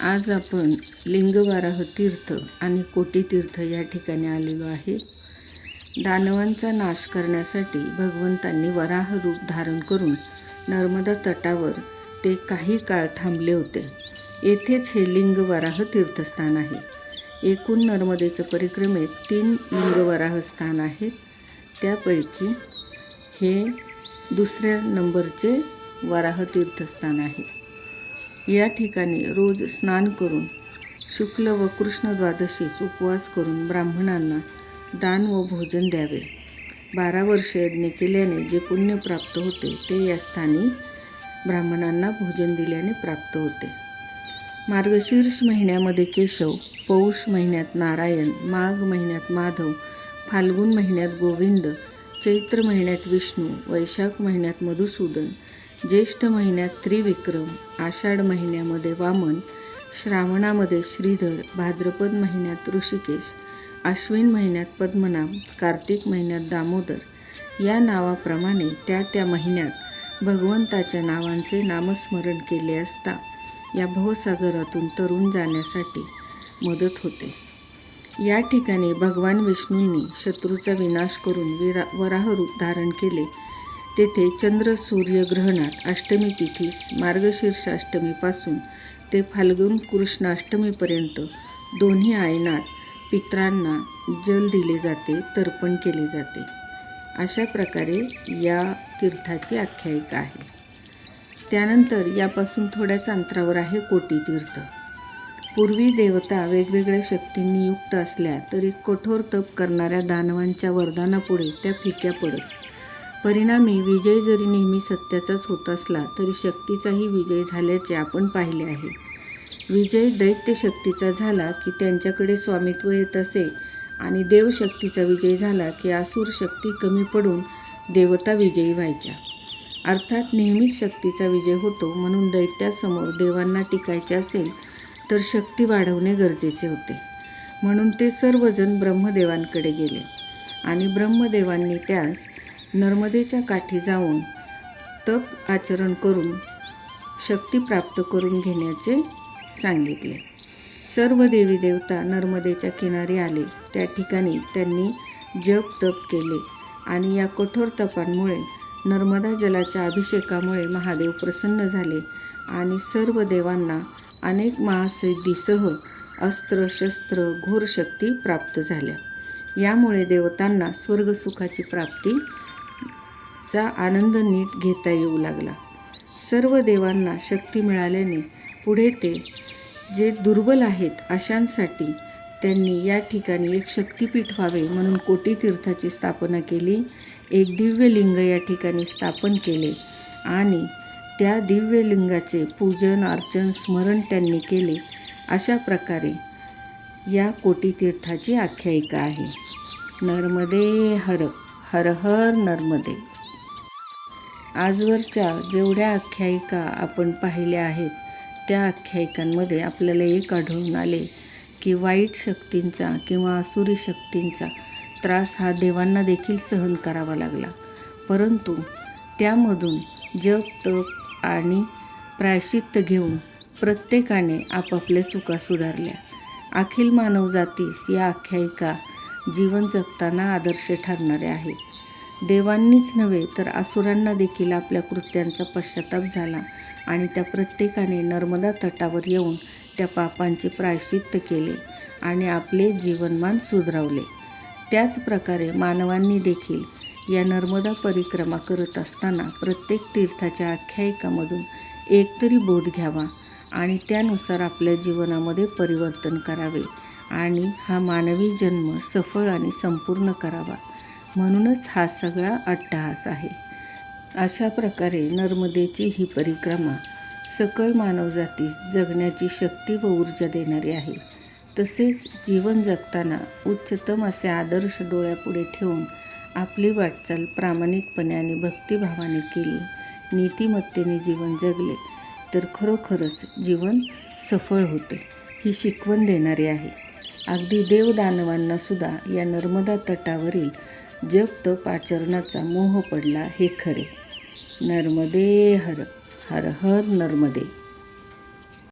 आज आपण लिंगवाराह तीर्थ आणि कोटीतीर्थ या ठिकाणी आलेलो आहे. दानवांचा नाश करण्यासाठी भगवंतांनी वराह रूप धारण करून नर्मदा तटावर ते काही काळ थांबले होते. येथेच हे लिंगवराह तीर्थस्थान आहे. एकूण नर्मदेच्या परिक्रमेत तीन लिंगवराह स्थान आहेत. त्यापैकी हे दुसऱ्या नंबरचे वराह तीर्थस्थान आहे. या ठिकाणी रोज स्नान करून शुक्ल व कृष्ण द्वादशीच उपवास करून ब्राह्मणांना दान व भोजन द्यावे. बारा वर्ष यज्ञ केल्याने जे पुण्य प्राप्त होते ते या स्थानी ब्राह्मणांना भोजन दिल्याने प्राप्त होते. मार्गशीर्ष महिन्यामध्ये केशव पौष महिन्यात नारायण माघ महिन्यात माधव फाल्गुन महिन्यात गोविंद चैत्र महिन्यात विष्णू वैशाख महिन्यात मधुसूदन ज्येष्ठ महिन्यात त्रिविक्रम आषाढ महिन्यामध्ये वामन श्रावणामध्ये श्रीधर भाद्रपद महिन्यात ऋषिकेश आश्विन महिन्यात पद्मनाभ कार्तिक महिन्यात दामोदर. या नावाप्रमाणे त्या त्या महिन्यात भगवंताच्या नावांचे नामस्मरण केले असता या भवसागरातून तरुण जाण्यासाठी मदत होते. या ठिकाणी भगवान विष्णूंनी शत्रूचा विनाश करून विरा वराहरूप धारण केले. तेथे चंद्र सूर्य ग्रहणात अष्टमी तिथीस मार्गशीर्ष अष्टमीपासून ते फाल्गुन कृष्णाष्टमीपर्यंत दोन्ही आयनात पित्रांना जल दिले जाते तर्पण केले जाते. अशा प्रकारे या तीर्थाची आख्यायिका आहे. त्यानंतर यापासून थोड्याच अंतरावर आहे कोटी तीर्थ. पूर्वी देवता वेगवेगळ्या शक्तींनी युक्त असल्या तरी कठोर तप करणाऱ्या दानवांच्या वरदानापुढे त्या फिक्या पडत परिणामी विजय जरी नेहमी सत्याचाच होत असला तरी शक्तीचाही विजय झाल्याचे आपण पाहिले आहे. विजय दैत्य शक्तीचा झाला की त्यांच्याकडे स्वामित्व येत असे आणि देवशक्तीचा विजय झाला की आसूर शक्ती कमी पडून देवता विजयी व्हायच्या. अर्थात नेहमीच शक्तीचा विजय होतो म्हणून दैत्यासमोर देवांना टिकायचे असेल तर शक्ती वाढवणे गरजेचे होते. म्हणून ते सर्वजण ब्रह्मदेवांकडे गेले आणि ब्रह्मदेवांनी त्यास नर्मदेच्या काठी जाऊन तप आचरण करून शक्ती प्राप्त करून घेण्याचे सांगितले. सर्व देवी देवता नर्मदेच्या किनारी आले. त्या ठिकाणी त्यांनी जप तप केले आणि या कठोर तपांमुळे नर्मदा जलाच्या अभिषेकामुळे महादेव प्रसन्न झाले आणि सर्व देवांना अनेक महासिद्धीसह अस्त्र शस्त्र घोर शक्ती प्राप्त झाल्या. यामुळे देवतांना स्वर्गसुखाची प्राप्ती चा आनंद नीट घेता येऊ लागला. सर्व देवांना शक्ती मिळाल्याने पुढे ते जे दुर्बल आहेत अशांसाठी त्यांनी या ठिकाणी एक शक्तीपीठ व्हावे म्हणून कोटी तीर्थाची स्थापना केली एक दिव्य लिंग या ठिकाणी स्थापन केले आणि त्या दिव्य लिंगाचे पूजन अर्चन स्मरण त्यांनी केले अशा प्रकारे या कोटी तीर्थाची आख्यायिका आहे. नर्मदे हर हर हर नर्मदे. आजवरच्या जेवढ्या आख्यायिका आपण पाहिल्या आहेत त्या आख्यायिकांमध्ये आपल्याला एक आढळून आले की वाईट शक्तींचा किंवा असुरी शक्तींचा त्रास हा देवांना देखील सहन करावा लागला. परंतु त्यामधून जप तप आणि प्रायश्चित्त घेऊन प्रत्येकाने आपापल्या चुका सुधारल्या. अखिल मानवजातीस या आख्यायिका जीवन जगताना आदर्श ठरणाऱ्या आहेत. देवांनीच नव्हे तर असुरांना देखील आपल्या कृत्यांचा पश्चाताप झाला आणि त्या प्रत्येकाने नर्मदा तटावर येऊन त्या पापांचे प्रायश्चित्त केले आणि आपले जीवनमान सुधरवले. त्याच प्रकारे मानवांनी देखील या नर्मदा परिक्रमा करत असताना प्रत्येक तीर्थाच्या आख्यायिकामधून एकतरी बोध घ्यावा आणि त्यानुसार आपल्या जीवनामध्ये परिवर्तन करावे आणि हा मानवी जन्म सफळ आणि संपूर्ण करावा. म्हणूनच हा सगळा अट्टहास आहे. अशा प्रकारे नर्मदेची ही परिक्रमा सकल मानवजातीस जगण्याची शक्ती व ऊर्जा देणारी आहे. तसेच जीवन जगताना उच्चतम असे आदर्श डोळ्यापुढे ठेवून आपली वाटचाल प्रामाणिकपणे आणि भक्तिभावाने केली नीतिमत्तेने जीवन जगले तर खरोखरच जीवन सफळ होते ही शिकवण देणारी आहे. अगदी देवदानवांनासुद्धा या नर्मदा तटावरील जप तप आचरणाचा मोह पडला हे खरे. नर्मदे हर हर हर नर्मदे.